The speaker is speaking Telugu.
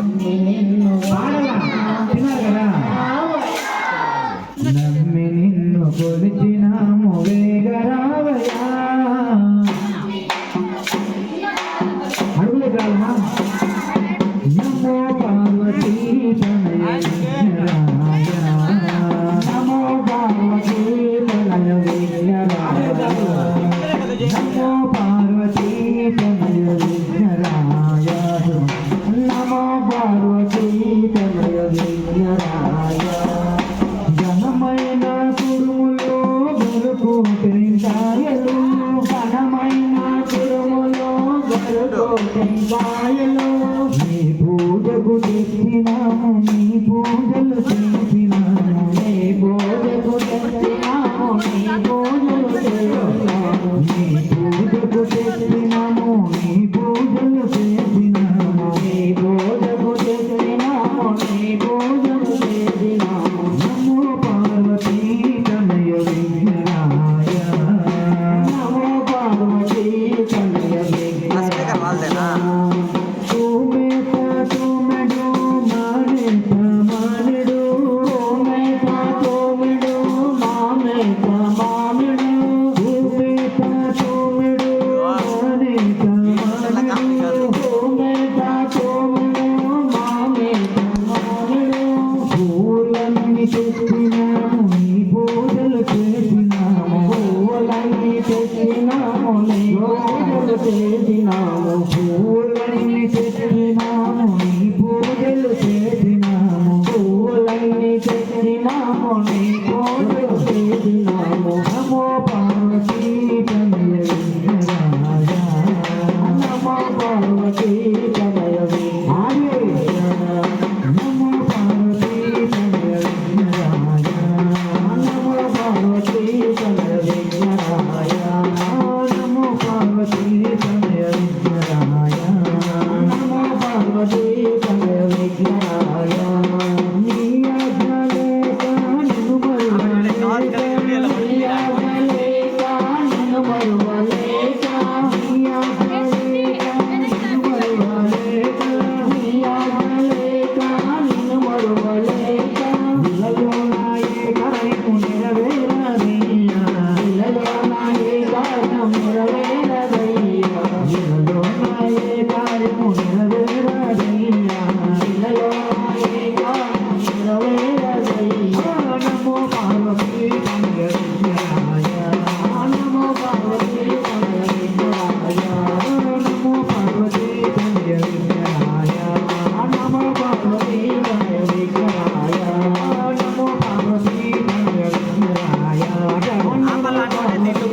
నమ్మి నిన్ను కొలిచినాము. మాయలో నీ పూజకు తెచ్చినాము నీ పూజలు చేసినాము నీ పూజకు 你看，你看，了。আমার লাঠি দিল